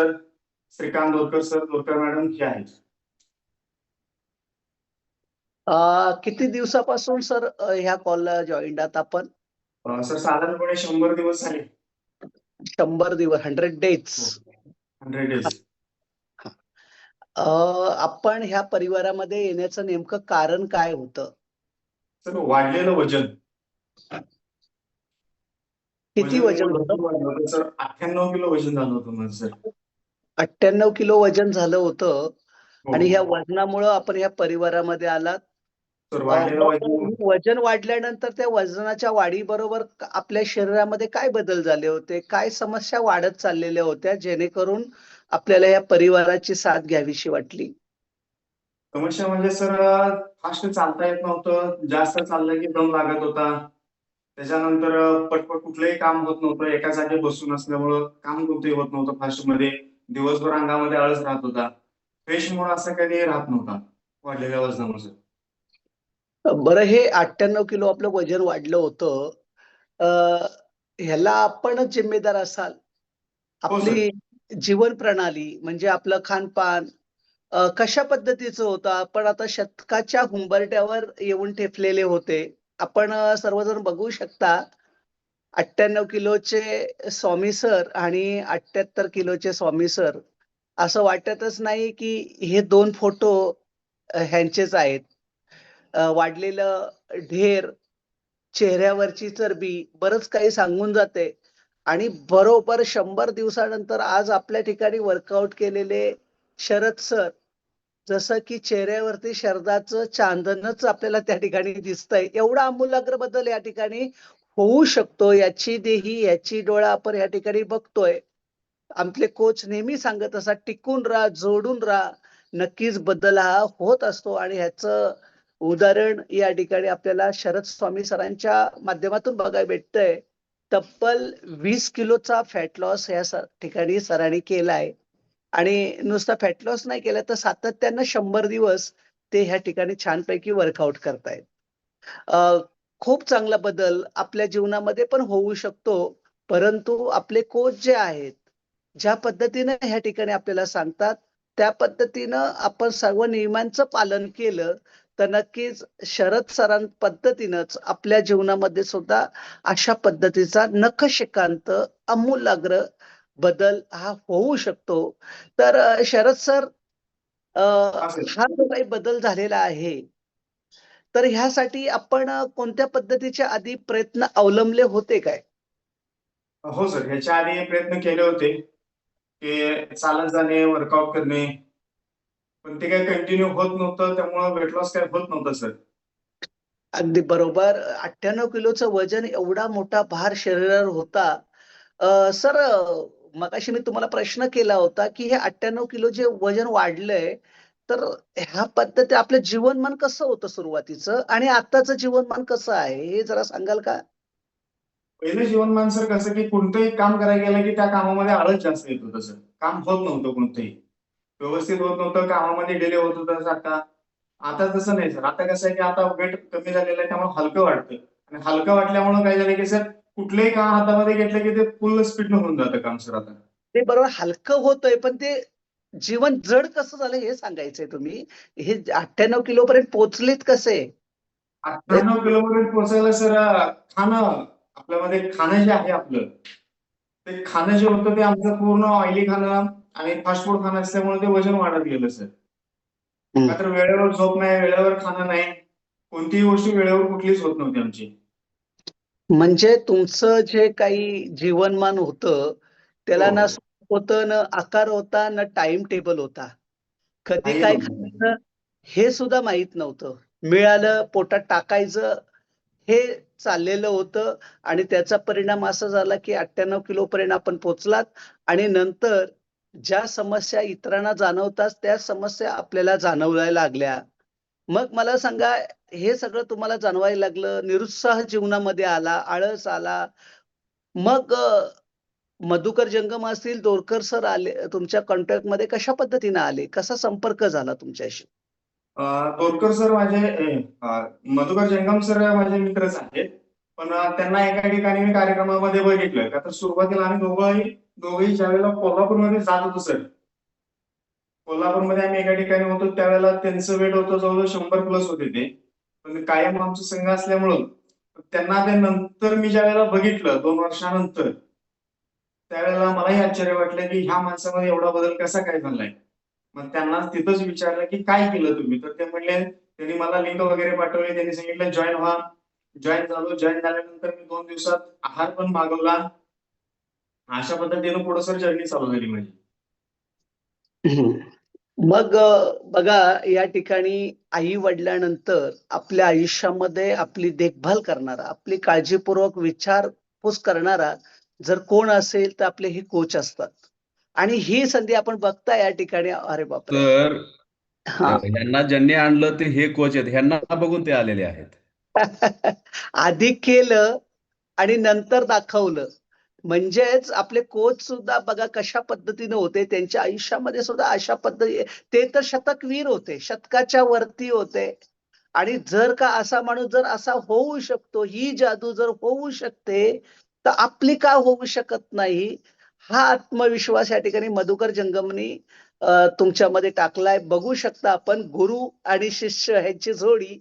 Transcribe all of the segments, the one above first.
Sir Shrikant Dorkar sir Dorkar madam हे आहेत. किती दिवसापासून सर ह्या कॉलला जॉईंड आहात आपण? सर साधारणपणे शंभर दिवस झाले. शंभर दिवस हंड्रेड डेज हंड्रेड डेज आपण ह्या परिवारामध्ये येण्याचं नेमकं कारण काय होतं? सर वाढलेलं वजन. किती वजन होतं सर अठ्ठ्याण्णव किलो वजन झालं होतं माझं सर. अठ्ठ्याण्णव किलो वजन झालं होतं. हो. आणि ह्या वजनामुळं आपण ह्या परिवारामध्ये आलात. वजन. वाढल्यानंतर त्या वजनाच्या वाढीबरोबर आपल्या शरीरामध्ये काय बदल झाले होते? काय समस्या वाढत चाललेल्या होत्या जेणेकरून आपल्याला या परिवाराची साथ घ्यावीशी वाटली? समस्या म्हणजे सर फास्ट चालता येत नव्हतं. जास्त चाललं की दम लागत होता. त्याच्यानंतर पटपट कुठलंही काम होत नव्हतं. एका जागी बसून असल्यामुळं काम कोणतंही होत नव्हतं फास्टमध्ये दिवसभर अंगामध्ये आळस राहत होता. फ्रेश मूड असं कधी राहत नव्हता. वाढलेल्या वजनामुळे. बरं हे अठ्ठ्याण्णव किलो आपलं वजन वाढलं होतं. ह्याला आपणच जिम्मेदार असाल. हो. आपली जीवन प्रणाली म्हणजे आपलं खानपान कशा पद्धतीचं होतं? आपण आता शतकाच्या हुंबरट्यावर येऊन ठेपलेले होते. आपण सर्वजण बघू शकता. अठ्ठ्याण्णव किलोचे स्वामी सर आणि अठ्ठ्याहत्तर किलोचे स्वामी सर असं वाटतच नाही की हे दोन फोटो ह्यांचेच आहेत. वाढलेलं ढेर चेहऱ्यावरची चरबी बरंच काही सांगून जाते. आणि बरोबर शंभर दिवसानंतर आज आपल्या ठिकाणी वर्कआउट केलेले शरद सर जसं की चेहऱ्यावरती शरदाचं चांदनच आपल्याला त्या ठिकाणी दिसतंय. एवढा आमूलाग्र बदल या ठिकाणी होऊ शकतो याची देही याची डोळा आपण या ठिकाणी बघतोय. आमचे कोच नेहमी सांगत असा टिकून राहा जोडून राहा. नक्कीच बदल हा होत असतो आणि ह्याचं उदाहरण या ठिकाणी आपल्याला शरद स्वामी सरांच्या माध्यमातून बघायला भेटतंय. तब्बल वीस किलोचा फॅट लॉस या ठिकाणी सरांनी केलाय. आणि नुसता फॅट लॉस नाही केला तर सातत्यानं शंभर दिवस ते ह्या ठिकाणी छानपैकी वर्कआउट करतायत. खूप चांगला बदल आपल्या जीवनामध्ये पण होऊ शकतो परंतु आपले कोच जे आहेत ज्या पद्धतीने ह्या ठिकाणी आपल्याला सांगतात त्या पद्धतीनं आपण सर्व नियमांचं पालन केलं तर नक्कीच शरद सरां पद्धतीनंच आपल्या जीवनामध्ये सुद्धा अशा पद्धतीचा नखशिकांत आमूलाग्र बदल हा होऊ शकतो तर शरद सर. हा जो काही बदल झालेला आहे तर ह्यासाठी आपण कोणत्या पद्धतीचे आधी प्रयत्न अवलंबले होते काय? हो सर ह्याच्या आधी प्रयत्न केले होते की चालत जाणे वर्कआउट करणे पण ते काही कंटिन्यू होत नव्हतं त्यामुळे वेट लॉस काही होत नव्हतं सर. अगदी बरोबर. अठ्ठ्याण्णव किलोचं वजन एवढा मोठा भार शरीरावर होता. सर मगाशी मी तुम्हाला प्रश्न केला होता की हे अठ्ठ्याण्णव किलो जे वजन वाढलंय तर ह्या पद्धती आपलं जीवनमान कसं होतं सुरुवातीचं? आणि आताचं जीवनमान कसं आहे? हे जरा सांगाल का? पहिलं जीवनमान सर कसं की कोणतंही काम करायला गेलं की त्या कामामध्ये आळस जास्त येत होतं सर. काम होत नव्हतं कोणतंही. व्यवस्थित होत नव्हतं कामामध्ये डिले होत होतं आता. आता तसं नाही सर. आता कसं आहे की आता वेट कमी झालेलं आहे त्यामुळे हलकं वाटतं आणि हलकं वाटल्यामुळे काय झालं की सर कुठलंही काम हातामध्ये घेतलं की ते फुल स्पीडनं होऊन जातं काम सर आता. ते बरोबर हलकं होतंय पण ते जीवन जड कसं झालं हे सांगायचंय तुम्ही? हे अठ्ठ्याण्णव किलो पर्यंत पोहोचलेत कसे? अठ्ठ्याण्णव किलोमीटर पोहोचायला सर खाणं आपल्यामध्ये खाणं जे आहे आपलं ते खाणं जे होतं ते आमचं पूर्ण ऑइली खाणं आणि फास्ट फूड खाणं असल्यामुळे ते वजन वाढत गेलं सर. का तर वेळेवर झोप नाही वेळेवर खाणं नाही कोणतीही गोष्ट वेळेवर कुठलीच होत नव्हती आमची. म्हणजे तुमचं जे काही जीवनमान होतं त्याला हो. ना होतं न आकार होता न टाइम टेबल होता. कधी काय. खायचं हे सुद्धा माहीत नव्हतं. मिळालं पोटात टाकायचं हे चाललेलं होतं आणि त्याचा परिणाम असा झाला की अठ्ठ्याण्णव किलो पर्यंत आपण पोहोचलात आणि नंतर ज्या समस्या इतरांना जाणवतात त्या समस्या आपल्याला जाणवायला लागल्या. मग मला सांगा हे सगळं तुम्हाला जाणवायला लागलं निरुत्साह जीवनामध्ये आला आळस आला. मग मधुकर जंगम असतील दोरकर सर आले तुमच्या कॉन्टॅक्टमध्ये कशा पद्धतीने आले? कसा संपर्क झाला तुमच्याशी? दोरकर सर माझे मधुकर जंगम सर माझे मित्रच आहेत. पण त्यांना एका ठिकाणी मी कार्यक्रमामध्ये बघितलं. का तर सुरुवातीला आम्ही दोघंही दोघेही ज्यावेळेला कोल्हापूरमध्ये जात होतो सर कोल्हापूरमध्ये आम्ही एका ठिकाणी होतो त्यावेळेला त्यांचं वेट होतं जवळजवळ शंभर प्लस होते ते. पण कायम आमचं संघ असल्यामुळं त्यांना ते नंतर मी ज्या वेळेला बघितलं दोन वर्षानंतर त्यावेळेला मलाही आश्चर्य वाटलं की ह्या माणसामध्ये एवढा बदल कसा काय झालाय? मग त्यांना तिथंच विचारलं की काय केलं तुम्ही? तर ते म्हणले त्यांनी मला लिंक वगैरे पाठवली. त्यांनी सांगितलं जॉईन व्हा. जॉईन झालो. जॉईन झाल्यानंतर मी दोन दिवसात आहार पण मागवला. अशा पद्धतीनं पुढे सर जर्नी चालू झाली माझी. मग बघा या ठिकाणी आई वडल्यानंतर आपल्या आयुष्यामध्ये आपली देखभाल करणारा आपली काळजीपूर्वक विचारपूस करणारा जर कोण असेल तर आपले हे कोच असतात. आणि ही संधी आपण बघता या ठिकाणी अरे बापरे. तर ह्यांना ज्यांनी आणलं ते हे कोच आहेत. ह्यांना बघून ते आलेले आहेत. आधी केलं आणि नंतर दाखवलं. म्हणजेच आपले कोच सुद्धा बघा कशा पद्धतीने होते. त्यांच्या आयुष्यामध्ये सुद्धा अशा पद्धती ते तर शतकवीर होते. शतकाच्या वरती होते. आणि जर का असा माणूस जर असा होऊ शकतो ही जादू जर होऊ शकते तर आपली का होऊ शकत नाही? हा आत्मविश्वास या ठिकाणी मधुकर जंगमनी तुमच्यामध्ये टाकलाय. बघू शकता आपण गुरु आणि शिष्य ह्यांची जोडी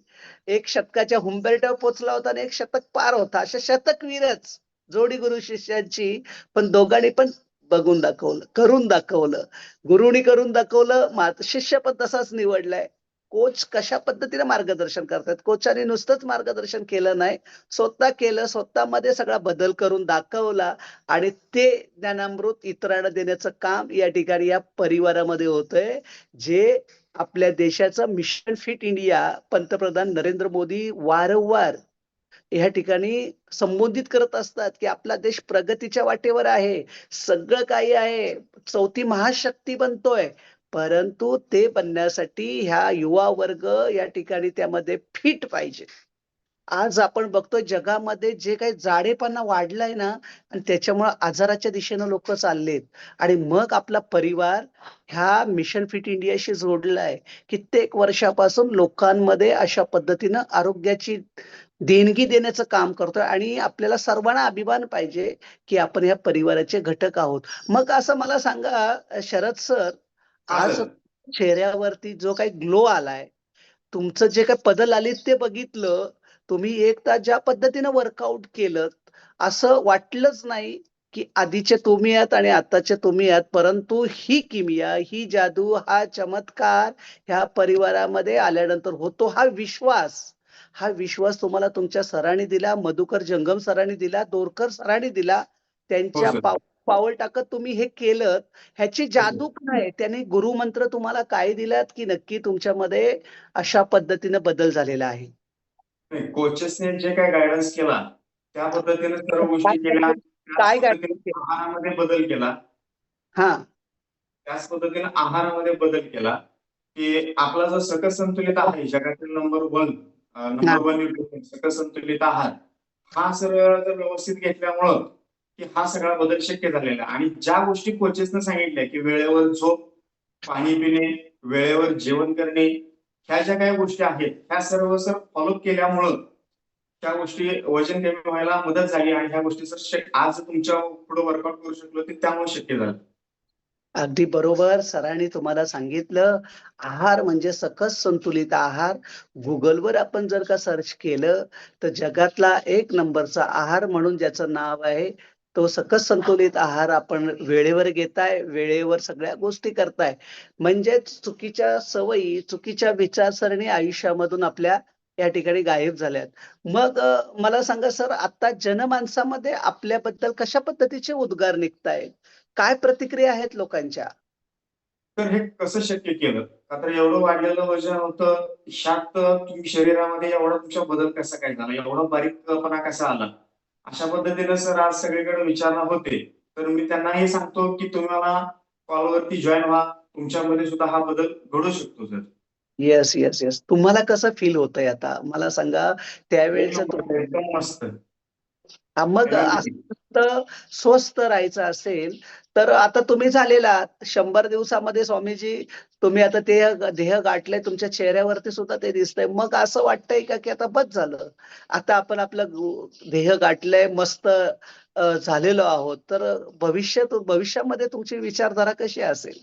एक शतकाच्या हुंबेरट्यावर पोचला होता आणि एक शतक पार होता. अशा शतकवीरच जोडी गुरु शिष्यांची पण दोघांनी पण बघून दाखवलं करून दाखवलं. गुरुनी करून दाखवलं मा- शिष्य पण तसाच निवडलाय. कोच कशा पद्धतीने मार्गदर्शन करतात? कोचाने नुसतंच मार्गदर्शन केलं नाही. स्वतः केलं स्वतःमध्ये सगळा बदल करून दाखवला आणि ते ज्ञानामृत इतरांना देण्याचं काम या ठिकाणी या परिवारामध्ये होतंय जे आपल्या देशाचं मिशन फिट इंडिया पंतप्रधान नरेंद्र मोदी वारंवार या ठिकाणी संबोधित करत असतात की आपला देश प्रगतीच्या वाटेवर आहे सगळं काही आहे चौथी महाशक्ती बनतोय. परंतु ते बनण्यासाठी ह्या युवा वर्ग या ठिकाणी त्यामध्ये फिट पाहिजे. आज आपण बघतोय जगामध्ये जे काही जाडेपणा वाढलाय ना आणि त्याच्यामुळे आजाराच्या दिशेनं लोक चाललेत. आणि मग आपला परिवार ह्या मिशन फिट इंडियाशी जोडलाय कित्येक वर्षापासून लोकांमध्ये अशा पद्धतीनं आरोग्याची देणगी देण्याचं काम करतोय. आणि आपल्याला सर्वांना अभिमान पाहिजे की आपण या परिवाराचे घटक आहोत. मग असं मला सांगा शरद सर आज. चेहऱ्यावरती जो काही ग्लो आलाय तुमचं जे काही बदल आले ते बघितलं तुम्ही एक तास ज्या पद्धतीनं वर्कआउट केलं असं वाटलंच नाही की आधीचे तुम्ही आहात आणि आताचे तुम्ही आहात परंतु ही किमिया ही जादू हा चमत्कार ह्या परिवारामध्ये आल्यानंतर होतो हा विश्वास हा विश्वास तुम्हाला तुमच्या सरांनी दिला मधुकर जंगम सरांनी दिला दोरकर सरांनी दिला त्यांच्या हो. पाव पाऊल टाकत तुम्ही हे केलं ह्याची जादू काय? त्याने गुरुमंत्र तुम्हाला काय दिलात की नक्की तुमच्यामध्ये अशा पद्धतीने बदल झालेला आहे? कोचेसने जे काय गायडन्स केला त्या पद्धतीने सर्व गोष्टी केल्या. काय केलं? आहारामध्ये बदल केला. हा. त्याच पद्धतीने आहारामध्ये बदल केला की आपला जो सकस संतुलित आहार आहे जगातील number one number one nutrition सकस संतुलित आहार हा सर जर व्यवस्थित घेतल्यामुळं की हा सगळा बदल शक्य झालेला आहे. आणि ज्या गोष्टी कोचेसनं सांगितल्या की वेळेवर झोप पाणी पिणे वेळेवर जेवण करणे ह्या ज्या काही गोष्टी आहेत ह्या सर्व सर फॉलो केल्यामुळं त्या गोष्टी वजन कमी व्हायला मदत झाली आणि ह्या गोष्टी सर आज तुमच्यापुढे वर्कआउट करू शकलो ते त्यामुळे शक्य झालं. अगदी बरोबर. सरांनी तुम्हाला सांगितलं आहार म्हणजे सकस संतुलित आहार. गुगलवर आपण जर का सर्च केलं तर जगातला एक नंबरचा आहार म्हणून ज्याचं नाव आहे तो सकस संतुलित आहार आपण वेळेवर घेताय वेळेवर सगळ्या गोष्टी करताय. म्हणजेच चुकीच्या सवयी चुकीच्या विचारसरणी आयुष्यामधून आपल्या या ठिकाणी गायब झाल्यात. मग मला सांगा सर आता जनमानसामध्ये आपल्याबद्दल कशा पद्धतीचे उद्गार निघतायत? काय प्रतिक्रिया आहेत लोकांच्या? तर हे कसं शक्य केलं? का तर एवढं वाढलेलं वजन होतं शात तुम्ही शरीरामध्ये एवढा तुमचा बदल कसा काय झाला? एवढा बारीकपणा कसा आला? अशा पद्धतीनं सर आज सगळीकडे विचारणा होते. तर मी त्यांना हे सांगतो की तुम्ही मला कॉलवरती जॉईन व्हा. तुमच्यामध्ये सुद्धा हा बदल घडू शकतो सर. येस येस येस तुम्हाला कसं फील होतंय आता? मला सांगा त्यावेळेचं मस्त. मग स्वस्थ राहायचं असेल तर आता तुम्ही झालेला. शंभर दिवसामध्ये स्वामीजी तुम्ही आता ते ध्येय गाठलंय तुमच्या चेहऱ्यावरती सुद्धा ते दिसतंय. मग असं वाटतंय का की आता बस झालं? आता आपण आपलं ध्येय गाठलंय मस्त झालेलो आहोत. तर भविष्यात भविष्यामध्ये तुमची विचारधारा कशी असेल?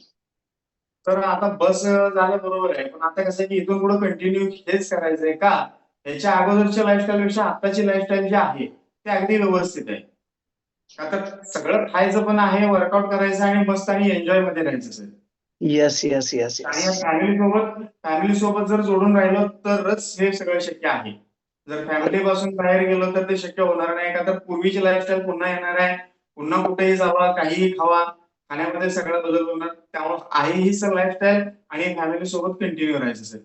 तर आता बस झालं बरोबर आहे. पण आता कसं की इथून पुढे कंटिन्यू हेच करायचंय का? याच्या अगोदरच्या लाईफस्टाईल पेक्षा आताची लाईफस्टाईल जी आहे ते अगदी व्यवस्थित आहे. आता सगळं खायचं पण आहे वर्कआउट करायचं आणि मस्त आणि एन्जॉयमध्ये राहायचं. येस येस येस फॅमिली सोबत फॅमिली सोबत जर जोडून राहिलो तरच हे सगळं शक्य आहे. जर फॅमिली पासून बाहेर गेलो तर ते शक्य होणार नाही. का तर पूर्वीची लाईफस्टाईल पुन्हा येणार आहे. पुन्हा कुठेही जावा काहीही खावा खाण्यामध्ये सगळा बदल होणार. त्यामुळे आहे ही सर लाईफस्टाईल आणि फॅमिली सोबत कंटिन्यू राहायचं सर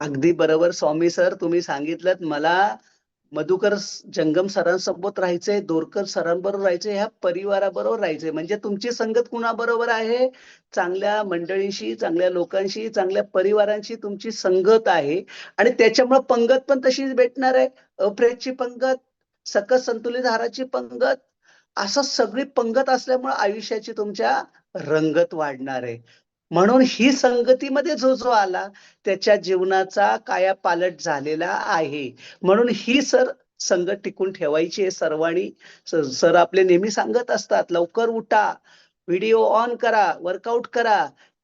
अगदी बरोबर. स्वामी सर तुम्ही सांगितलं मला मधुकर जंगम सरांसोबत राहायचंय दोरकर सरांबरोबर राहायचंय ह्या परिवाराबरोबर राहायचंय. म्हणजे तुमची संगत कुणाबरोबर आहे? चांगल्या मंडळींशी चांगल्या लोकांशी चांगल्या परिवारांशी तुमची संगत आहे. आणि त्याच्यामुळे पंगत पण तशीच भेटणार आहे. अप्रेतची पंगत सकस संतुलित हाराची पंगत असं सगळी पंगत असल्यामुळे आयुष्याची तुमच्या रंगत वाढणार आहे. म्हणून ही संगतीमध्ये जो जो आला त्याच्या जीवनाचा कायापालट झालेला आहे. म्हणून ही सर संगत टिकून ठेवायची आहे सर्वांनी. सर आपले नेहमी सांगत असतात लवकर उठा व्हिडिओ ऑन करा वर्कआउट करा.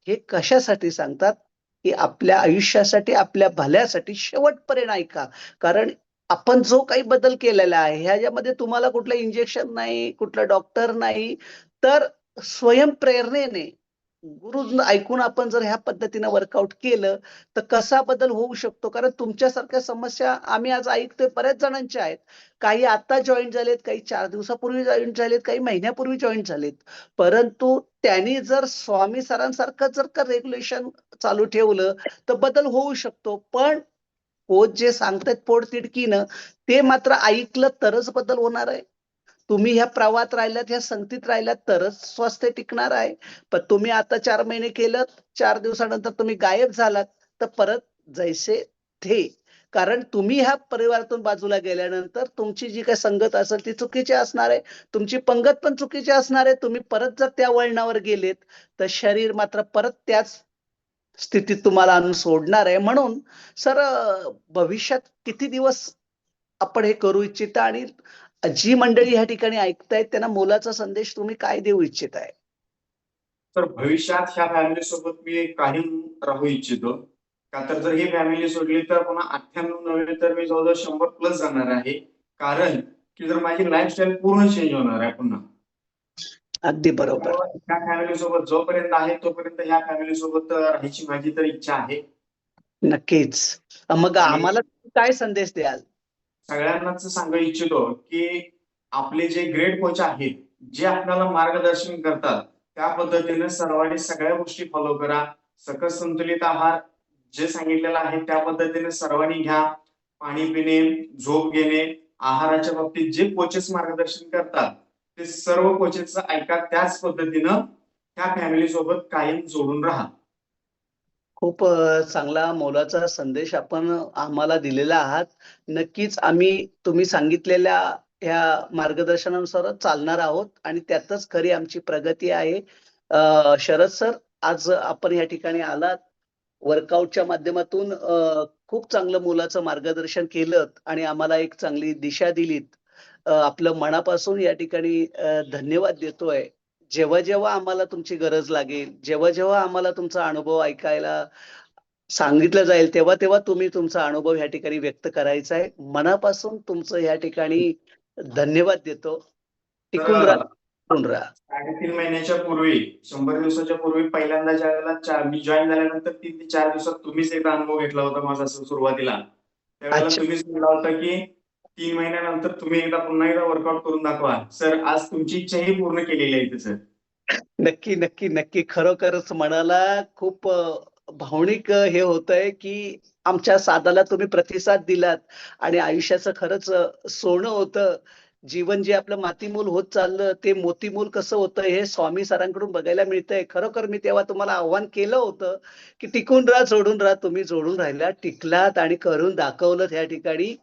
हे कशासाठी सांगतात? की आपल्या आयुष्यासाठी आपल्या भल्यासाठी शेवटपर्यंत ऐका. कारण आपण जो काही बदल केलेला आहे ह्याच्यामध्ये तुम्हाला कुठलं इंजेक्शन नाही कुठलं डॉक्टर नाही तर स्वयंप्रेरणेने गुरु ऐकून आपण जर ह्या पद्धतीने वर्कआउट केलं तर कसा बदल होऊ शकतो? कारण तुमच्यासारख्या समस्या आम्ही आज ऐकतोय बऱ्याच जणांच्या आहेत. काही आता जॉईन झालेत काही चार दिवसापूर्वी जॉईन झालेत काही महिन्यापूर्वी जॉईन झालेत. परंतु त्यांनी जर स्वामी सरांसारखं जर का रेग्युलेशन चालू ठेवलं तर बदल होऊ शकतो. पण कोच जे सांगतायत पोटतिडकीनं ते मात्र ऐकलं तरच बदल होणार आहे. तुम्ही ह्या प्रवाहात राहिलात ह्या संगतीत राहिलात तरच स्वास्थ्य टिकणार आहे. पण तुम्ही आता चार महिने केलं चार दिवसानंतर तुम्ही गायब झालात तर परत जैसे थे. कारण तुम्ही ह्या परिवारातून बाजूला गेल्यानंतर तुमची जी काही संगत असेल ती चुकीची असणार आहे. तुमची पंगत पण चुकीची असणार आहे. तुम्ही परत जर त्या वळणावर गेलेत तर शरीर मात्र परत त्याच स्थितीत तुम्हाला आणून सोडणार आहे. म्हणून सर भविष्यात किती दिवस आपण हे करू इच्छिता आणि जी मंडळी ह्या ठिकाणी ऐकतायत त्यांना मोलाचा संदेश तुम्ही काय देऊ इच्छिताय? तर भविष्यात ह्या फॅमिली सोबत मी कायम राहू इच्छितो. का तर जर ही फॅमिली सोडली तर पुन्हा अठ्ठ्याण्णव नव्हे तर मी जवळजवळ शंभर प्लस जाणार आहे. कारण की जर माझी लाईफस्टाईल पूर्ण चेंज होणार आहे पुन्हा. अगदी बरोबर. ह्या फॅमिली सोबत जोपर्यंत आहे तोपर्यंत ह्या फॅमिली सोबत राहायची माझी तर इच्छा आहे. नक्कीच. मग आम्हाला काय संदेश द्याल? सगळ्यांनाच सांगू इच्छितो की आपले जे ग्रेट कोच आहेत जे आपल्याला मार्गदर्शन करतात त्या पद्धतीने सर्वांनी सगळ्या गोष्टी फॉलो करा. सकस संतुलित आहार जे सांगितलेलं आहे त्या पद्धतीने सर्वांनी घ्या. पाणी पिणे झोप घेणे आहाराच्या बाबतीत जे कोचेस मार्गदर्शन करतात ते सर्व कोचेस ऐका त्याच पद्धतीनं त्या फॅमिली सोबत कायम जोडून राहा. खूप चांगला मोलाचा संदेश आपण आम्हाला दिलेला आहात. नक्कीच आम्ही तुम्ही सांगितलेल्या ह्या मार्गदर्शनानुसार चालणार आहोत आणि त्यातच खरी आमची प्रगती आहे. शरद सर आज आपण या ठिकाणी आलात. वर्कआउटच्या माध्यमातून खूप चांगलं मोलाचं मार्गदर्शन केलं आणि आम्हाला एक चांगली दिशा दिलीत. आपलं मनापासून या ठिकाणी धन्यवाद देतोय. जेव्हा जेव्हा आम्हाला तुमची गरज लागेल जेव्हा जेव्हा आम्हाला तुमचा अनुभव ऐकायला सांगितलं जाईल तेव्हा तेव्हा तुम्ही तुमचा अनुभव ह्या ठिकाणी व्यक्त करायचा आहे. मनापासून तुमचं या ठिकाणी धन्यवाद देतो. टिकून राहा टिकून राहा. साडेतीन महिन्याच्या पूर्वी शंभर दिवसाच्या पूर्वी पहिल्यांदा ज्या वेळेला चार मी जॉईन झाल्यानंतर तीन ते चार दिवसात तुम्हीच एकदा अनुभव घेतला होता माझा सुरुवातीला. त्यावेळेला. तुम्हीच म्हणला होता की तीन महिन्यानंतर तुम्ही एकदा पुन्हा एकदा वर्कआउट करून दाखवा. सर आज तुमची इच्छाही पूर्ण केलेली आहे इथे सर नक्की नक्की नक्की. खरोखरच मनाला खूप भावनिक हे हे आहे की आमच्या सादाला तुम्ही प्रतिसाद दिलात आणि आयुष्याचं खरंच सोनं होतं. जीवन जे आपलं मातीमूल होत चाललं ते मोतीमूल कसं होतं हे स्वामी सरांकडून बघायला मिळतंय. खरोखर मी तेव्हा तुम्हाला आव्हान केलं होतं की टिकून राहा जोडून राहा. तुम्ही जोडून राहिला टिकलात आणि करून दाखवलं या ठिकाणी.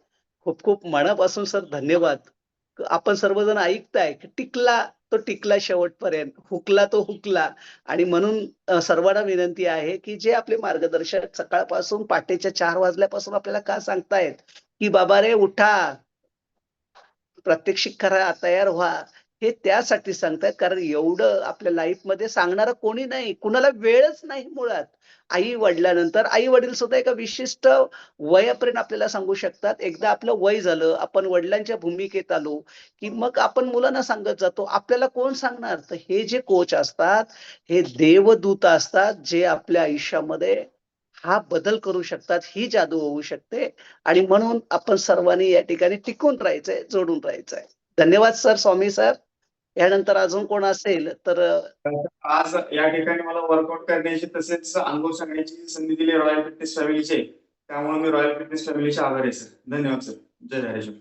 खूप खूप मनापासून सर धन्यवाद. आपण सर्वजण ऐकताय की टिकला तो टिकला शेवटपर्यंत हुकला तो हुकला. आणि म्हणून सर्वांना विनंती आहे की जे आपले मार्गदर्शक सकाळपासून पहाटेच्या चार वाजल्यापासून आपल्याला का सांगतायत की बाबा रे उठा. प्रात्यक्षिक करा तयार व्हा. हे त्यासाठी सांगतायत कारण एवढं आपल्या लाईफमध्ये सांगणारं कोणी नाही. कुणाला वेळच नाही मुळात. आई वडिलांनंतर आई वडील सुद्धा एका विशिष्ट वयापर्यंत आपल्याला सांगू शकतात. एकदा आपलं वय झालं आपण वडिलांच्या भूमिकेत आलो की मग आपण मुलांना सांगत जातो आपल्याला कोण सांगणार? तर हे जे कोच असतात हे देवदूत असतात जे आपल्या आयुष्यामध्ये हा बदल करू शकतात ही जादू होऊ शकते. आणि म्हणून आपण सर्वांनी या ठिकाणी टिकून राहायचंय जोडून राहायचंय. धन्यवाद सर स्वामी सर. यानंतर अजून कोण असेल तर आज या ठिकाणी मला वर्कआउट करण्याची तसेच अनुभव सांगण्याची संधी दिली रॉयल फिटनेस फॅमिलीचे त्यामुळे मी रॉयल फिटनेस फॅमिलीचे आभारी आहे सर. धन्यवाद सर. जय हरेश्वर